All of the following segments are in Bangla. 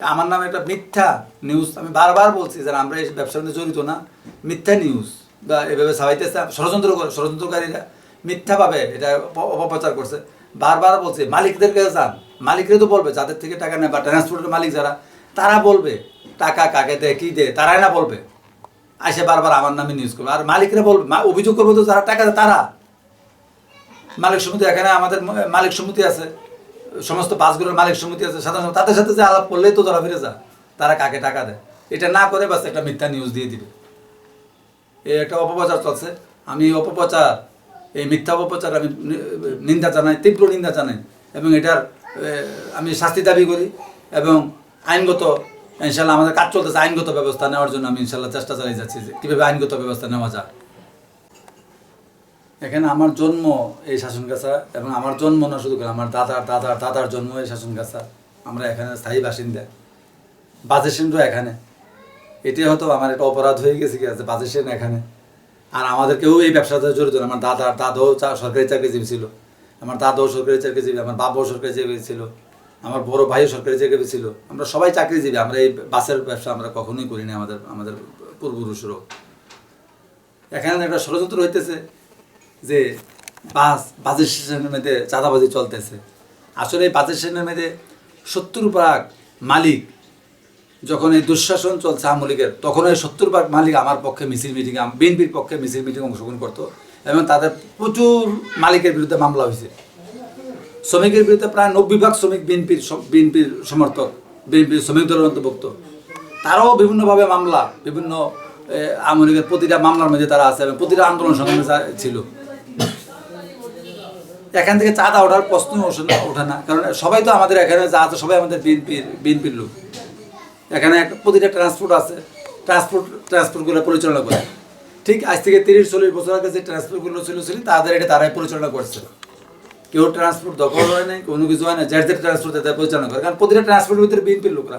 আমার নামে একটা মিথ্যা নিউজ আমি বারবার বলছি যে আমরা এই ব্যবসার মধ্যে জড়িত না। মিথ্যা নিউজ বা এভাবে সাবাইতেছে ষড়যন্ত্র করে, ষড়যন্ত্রকারীরা মিথ্যাভাবে এটা অপ- অপপ্রচার করছে। বারবার বলছে, মালিকদের কাছে যান। মালিকরা তো বলবে, যাদের থেকে টাকা নেয় বা ট্রান্সপোর্টের মালিক যারা, তারা বলবে, টাকা কাকে দেয়, কী দেয়, তারাই না বলবে। আসে বারবার আমার নামে নিউজ করবে। আর মালিকরা বলবে অভিযোগ করবে তো যারা, টাকা দেয়, তারা। মালিক সমিতি এখানে আমাদের মালিক সমিতি আছে। সমস্ত বাসগুলোর মালিক সমিতি আছে, সাধারণ তাদের সাথে যে আলাপ করলেই তো ধরা ফিরে যা তারা কাকে টাকা দেয়? এটা না করে বাস একটা মিথ্যা নিউজ দিয়ে দিবে। এই একটা অপপ্রচার চলছে। আমি অপপ্রচার, এই মিথ্যা অপপ্রচার আমি নিন্দা জানাই, তীব্র নিন্দা জানাই এবং এটার আমি শাস্তি দাবি করি এবং আইনগত, ইনশাল্লাহ আমাদের কাজ চলতেছে আইনগত ব্যবস্থা নেওয়ার জন্য আমি ইনশাল্লাহ চেষ্টা চালিয়ে যাচ্ছি যে কীভাবে আইনগত ব্যবস্থা নেওয়া যায়। এখানে আমার জন্ম এই শাসনগাছা এবং আমার জন্ম না শুধু আমার দাদার দাদার দাদার জন্ম এই শাসনগাছা। আমরা এখানে স্থায়ী বাসিন্দা। বাজে সেনও এখানে। এটাই হয়তো আমার একটা অপরাধ হয়ে গেছে কি আছে বাজে সেন এখানে। আর আমাদের কেউ এই ব্যবসার সাথে জড়িত আমার দাদার, দাদাও সরকারি চাকরিজীবী ছিল। আমার দাদাও সরকারি চাকরিজীবী, আমার বাবাও সরকারি চাকরিজীবী ছিল। আমার বড় ভাইও সরকারি চাকরি ছিল। আমরা সবাই চাকরিজীবী। আমরা এই বাসের ব্যবসা আমরা কখনোই করিনি আমাদের আমাদের পূর্বপুরুষেরও। এখানে একটা ষড়যন্ত্র হইতেছে। যে বাস বাজেট স্টেশনের মধ্যে চাঁদাবাজি চলতেছে। আসলে এই বাজেট স্টেশনের মধ্যে সত্তর ভাগ মালিক, যখন এই দুঃশাসন চলছে আওয়ামী লীগের তখন এই সত্তর ভাগ মালিক আমার পক্ষে মিছিল মিটিং বিএনপির পক্ষে মিছিল মিটিং অংশগ্রহণ করতো এবং তাদের প্রচুর মালিকের বিরুদ্ধে মামলা হয়েছে। শ্রমিকের বিরুদ্ধে প্রায় নব্বই ভাগ শ্রমিক বিএনপির বিএনপির সমর্থক, বিএনপির শ্রমিক দলের অন্তর্ভুক্ত। তারাও বিভিন্নভাবে মামলা, বিভিন্ন আওয়ামী লীগের প্রতিটা মামলার মধ্যে তারা আছে এবং প্রতিটা আন্দোলন সংগ্রামে ছিল। এখান থেকে চাঁদা ওঠার প্রশ্ন ওঠে না ওঠে না। কারণ সবাই তো আমাদের এখানে যা আছে সবাই আমাদের বিএনপির বিএনপির লোক। এখানে একটা, প্রতিটা ট্রান্সপোর্ট আছে। ট্রান্সপোর্ট ট্রান্সপোর্টগুলো পরিচালনা করে। ঠিক আজ থেকে তিরিশ, চল্লিশ বছর আগে যে ট্রান্সপোর্টগুলো ছিল ছিল, তাদের এটা তারাই পরিচালনা করছে কেউ ট্রান্সপোর্ট দখল হয় নাই, কোনো কিছু হয় না যার যার ট্রান্সপোর্ট তাদের পরিচালনা করে। কারণ প্রতিটা ট্রান্সপোর্টের ভিতরে বিএনপির লোকরা।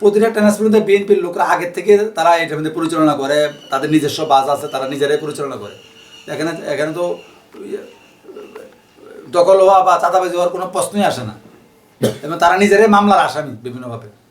প্রতিটা ট্রান্সপোর্টের মধ্যে বিএনপির লোকরা আগের থেকে তারা এটার মধ্যে পরিচালনা করে, তাদের নিজস্ব বাস আছে, তারা নিজেরাই পরিচালনা করে। এখানে এখানে তো ইয়ে, দখল হওয়া বা চাঁদাবাজি হওয়ার কোনো প্রশ্নই আসে না। এবং তারা নিজেরাই মামলার আসামি বিভিন্নভাবে।